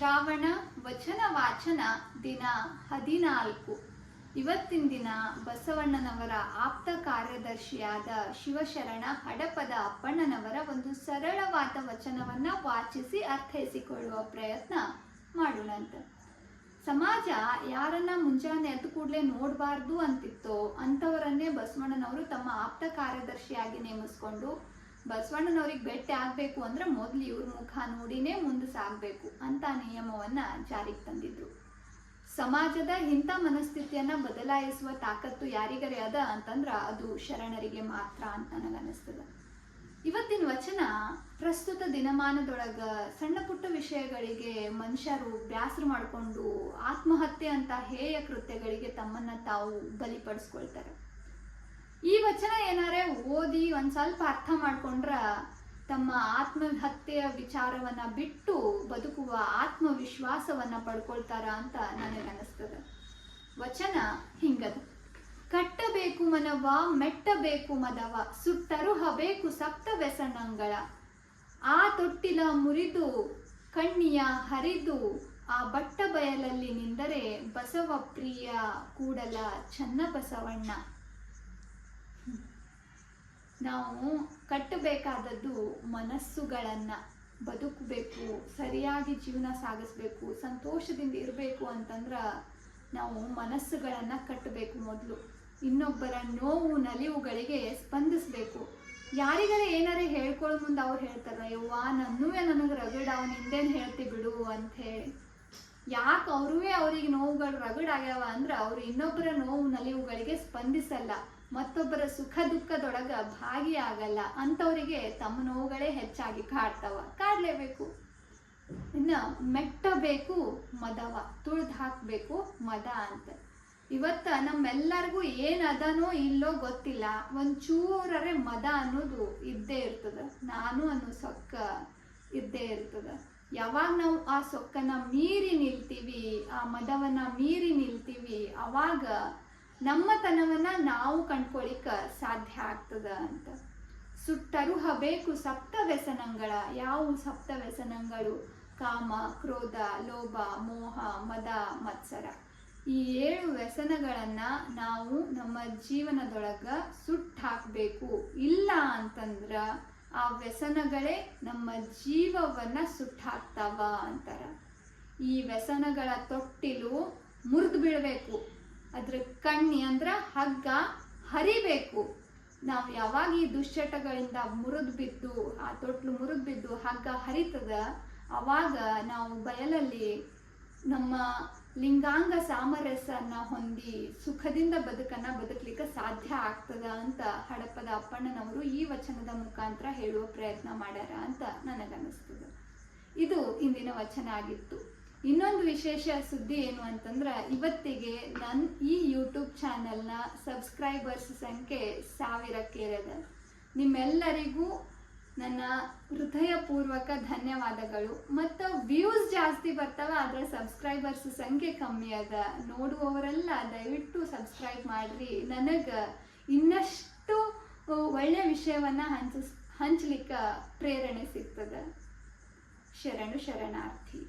ಶ್ರಾವಣ ವಚನ ವಾಚನ ದಿನ ಹದಿನಾಲ್ಕು. ಇವತ್ತಿನ ದಿನ ಬಸವಣ್ಣನವರ ಆಪ್ತ ಕಾರ್ಯದರ್ಶಿಯಾದ ಶಿವಶರಣ ಹಡಪದ ಅಪ್ಪಣ್ಣನವರ ಒಂದು ಸರಳವಾದ ವಚನವನ್ನ ವಾಚಿಸಿ ಅರ್ಥೈಸಿಕೊಳ್ಳುವ ಪ್ರಯತ್ನ ಮಾಡೋಣಂತ. ಸಮಾಜ ಯಾರನ್ನ ಮುಂಜಾನೆ ಎದ್ದು ಕೂಡಲೇ ನೋಡಬಾರ್ದು ಅಂತಿತ್ತೋ ಅಂಥವರನ್ನೇ ಬಸವಣ್ಣನವರು ತಮ್ಮ ಆಪ್ತ ಕಾರ್ಯದರ್ಶಿಯಾಗಿ ನೇಮಿಸ್ಕೊಂಡು ಬಸವಣ್ಣನವ್ರಿಗೆ ಭೇಟಿ ಆಗಬೇಕು ಅಂದ್ರೆ ಮೊದ್ಲು ಇವ್ರ ಮುಖ ನೋಡಿನೇ ಮುಂದೆ ಸಾಗಬೇಕು ಅಂತ ನಿಯಮವನ್ನ ಜಾರಿಗೆ ತಂದಿದ್ರು. ಸಮಾಜದ ಇಂಥ ಮನಸ್ಥಿತಿಯನ್ನ ಬದಲಾಯಿಸುವ ತಾಕತ್ತು ಯಾರಿಗರೆ ಅದ ಅಂತಂದ್ರ ಅದು ಶರಣರಿಗೆ ಮಾತ್ರ ಅಂತ ನನಗನ್ನಿಸ್ತದ. ಇವತ್ತಿನ ವಚನ ಪ್ರಸ್ತುತ ದಿನಮಾನದೊಳಗ ಸಣ್ಣ ಪುಟ್ಟ ವಿಷಯಗಳಿಗೆ ಮನುಷ್ಯರು ಬ್ಯಾಸರ ಮಾಡಿಕೊಂಡು ಆತ್ಮಹತ್ಯೆ ಅಂತ ಹೇಯ ಕೃತ್ಯಗಳಿಗೆ ತಮ್ಮನ್ನ ತಾವು ಬಲಿಪಡಿಸ್ಕೊಳ್ತಾರೆ. ಈ ವಚನ ಏನಾರೆ ಓದಿ ಒಂದು ಸ್ವಲ್ಪ ಅರ್ಥ ಮಾಡ್ಕೊಂಡ್ರ ತಮ್ಮ ಆತ್ಮಹತ್ಯೆಯ ವಿಚಾರವನ್ನ ಬಿಟ್ಟು ಬದುಕುವ ಆತ್ಮವಿಶ್ವಾಸವನ್ನ ಪಡ್ಕೊಳ್ತಾರ ಅಂತ ನನಗನ್ನಿಸ್ತದ ವಚನ ಹಿಂಗದ. ಕಟ್ಟಬೇಕು ಮನವ ಮೆಟ್ಟಬೇಕು ಮದವ ಸುಟ್ಟರು ಹಬೇಕು ಸಪ್ತ ವ್ಯಸನಂಗಳ. ಆ ತೊಟ್ಟಿಲ ಮುರಿದು, ಕಣ್ಣಿಯ ಹರಿದು, ಆ ಬಟ್ಟ ಬಯಲಲ್ಲಿ ನಿಂದರೆ ಬಸವ ಪ್ರಿಯ ಕೂಡಲ ಚನ್ನ ಬಸವಣ್ಣ ನಾವು ಕಟ್ಟಬೇಕಾದದ್ದು ಮನಸ್ಸುಗಳನ್ನು ಬದುಕಬೇಕು, ಸರಿಯಾಗಿ ಜೀವನ ಸಾಗಿಸ್ಬೇಕು, ಸಂತೋಷದಿಂದ ಇರಬೇಕು ಅಂತಂದ್ರೆ ನಾವು ಮನಸ್ಸುಗಳನ್ನು ಕಟ್ಟಬೇಕು ಮೊದಲು. ಇನ್ನೊಬ್ಬರ ನೋವು, ನಲಿವುಗಳಿಗೆ ಸ್ಪಂದಿಸಬೇಕು. ಯಾರಿಗಾರ ಏನಾರೇ ಹೇಳ್ಕೊಳ್ಳೋ ಮುಂದೆ ಅವ್ರು ಹೇಳ್ತಾರ, ಯವ್ವ ನನ್ನೂ ನನಗೆ ರಗಡ್, ಅವ್ನು ಹಿಂದೇನು ಹೇಳ್ತಿ ಬಿಡು ಅಂತ ಹೇಳಿ. ಯಾಕೆ ಅವ್ರೂ ಅವ್ರಿಗೆ ನೋವುಗಳು ರಗಡ್ ಆಗ್ಯಾವ ಅಂದ್ರೆ ಅವ್ರು ಇನ್ನೊಬ್ಬರ ನೋವು, ನಲಿವುಗಳಿಗೆ ಸ್ಪಂದಿಸಲ್ಲ. ಮತ್ತೊಬ್ಬರ ಸುಖ ದುಃಖದೊಳಗ ಭಾಗಿಯಾಗಲ್ಲ. ಅಂಥವರಿಗೆ ತಮ್ಮ ನೋವುಗಳೇ ಹೆಚ್ಚಾಗಿ ಕಾಡ್ತಾವ. ಕಾಡ್ಲೇಬೇಕು. ಇನ್ನ ಮೆಟ್ಟಬೇಕು ಮದವ. ತುಳ್ದು ಹಾಕಬೇಕು ಮದ ಅಂತ. ಇವತ್ತ ನಮ್ಮೆಲ್ಲರಿಗೂ ಏನ್ ಅದನೋ ಇಲ್ಲೋ ಗೊತ್ತಿಲ್ಲ. ಒಂಚೂರರೆ ಮದ ಅನ್ನೋದು ಇದ್ದೇ ಇರ್ತದ. ನಾನು ಅನ್ನೋ ಸೊಕ್ಕ ಇದ್ದೇ ಇರ್ತದ. ಯಾವಾಗ ನಾವು ಆ ಸೊಕ್ಕನ ಮೀರಿ ನಿಲ್ತೀವಿ, ಆ ಮದವನ್ನ ಮೀರಿ ನಿಲ್ತೀವಿ, ಅವಾಗ ನಮ್ಮತನವನ್ನ ನಾವು ಕಂಡ್ಕೊಳಿಕ ಸಾಧ್ಯ ಆಗ್ತದ ಅಂತ. ಸುಟ್ಟರು ಹಬೇಕು ಸಪ್ತ ವ್ಯಸನಗಳ, ಯಾವ ಸಪ್ತ ವ್ಯಸನಗಳು? ಕಾಮ, ಕ್ರೋಧ, ಲೋಭ, ಮೋಹ, ಮದ, ಮತ್ಸರ. ಈ ಏಳು ವ್ಯಸನಗಳನ್ನು ನಾವು ನಮ್ಮ ಜೀವನದೊಳಗ ಸುಟ್ಟು ಹಾಕಬೇಕು ಇಲ್ಲ ಅಂತಂದ್ರ ಆ ವ್ಯಸನಗಳೇ ನಮ್ಮ ಜೀವವನ್ನ ಸುಟ್ಟು ಹಾಕ್ತಾವ ಅಂತಾರ. ಈ ವ್ಯಸನಗಳ ತೊಟ್ಟಿಲು ಮುರಿದು ಬೀಳಬೇಕು. ಅದ್ರ ಕಣ್ಣಿ ಅಂದ್ರ ಹಗ್ಗ ಹರಿಬೇಕು. ನಾವು ಯಾವಾಗ ಈ ದುಶ್ಚಟಗಳಿಂದ ಮುರಿದು ಬಿದ್ದು, ಆ ತೊಟ್ಲು ಮುರಿದು ಬಿದ್ದು ಹಗ್ಗ ಹರಿತದ, ಅವಾಗ ನಾವು ಬಯಲಲ್ಲಿ ನಮ್ಮ ಲಿಂಗಾಂಗ ಸಾಮರಸ್ಯನ್ನ ಹೊಂದಿ ಸುಖದಿಂದ ಬದುಕನ್ನ ಬದುಕಲಿಕ್ಕೆ ಸಾಧ್ಯ ಆಗ್ತದ ಅಂತ ಹಡಪದ ಅಪ್ಪಣ್ಣನವರು ಈ ವಚನದ ಮುಖಾಂತರ ಹೇಳುವ ಪ್ರಯತ್ನ ಮಾಡ್ಯಾರ ಅಂತ ನನಗನ್ನಿಸ್ತದೆ. ಇದು ಇಂದಿನ ವಚನ ಆಗಿತ್ತು. ಇನ್ನೊಂದು ವಿಶೇಷ ಸುದ್ದಿ ಏನು ಅಂತಂದ್ರೆ, ಇವತ್ತಿಗೆ ನನ್ನ ಈ ಯೂಟ್ಯೂಬ್ ಚಾನೆಲ್ನ ಸಬ್ಸ್ಕ್ರೈಬರ್ಸ್ ಸಂಖ್ಯೆ ಸಾವಿರಕ್ಕೇರಿದೆ. ನಿಮ್ಮೆಲ್ಲರಿಗೂ ನನ್ನ ಹೃದಯಪೂರ್ವಕ ಧನ್ಯವಾದಗಳು. ಮತ್ತು ವ್ಯೂಸ್ ಜಾಸ್ತಿ ಬರ್ತವೆ, ಆದರೆ ಸಬ್ಸ್ಕ್ರೈಬರ್ಸ್ ಸಂಖ್ಯೆ ಕಮ್ಮಿ ಅದ. ನೋಡುವವರೆಲ್ಲ ದಯವಿಟ್ಟು ಸಬ್ಸ್ಕ್ರೈಬ್ ಮಾಡಿರಿ. ನನಗೆ ಇನ್ನಷ್ಟು ಒಳ್ಳೆಯ ವಿಷಯವನ್ನು ಹಂಚಿಸ್, ಹಂಚ್ಲಿಕ್ಕೆ ಪ್ರೇರಣೆ ಸಿಗ್ತದೆ. ಶರಣು ಶರಣಾರ್ಥಿ.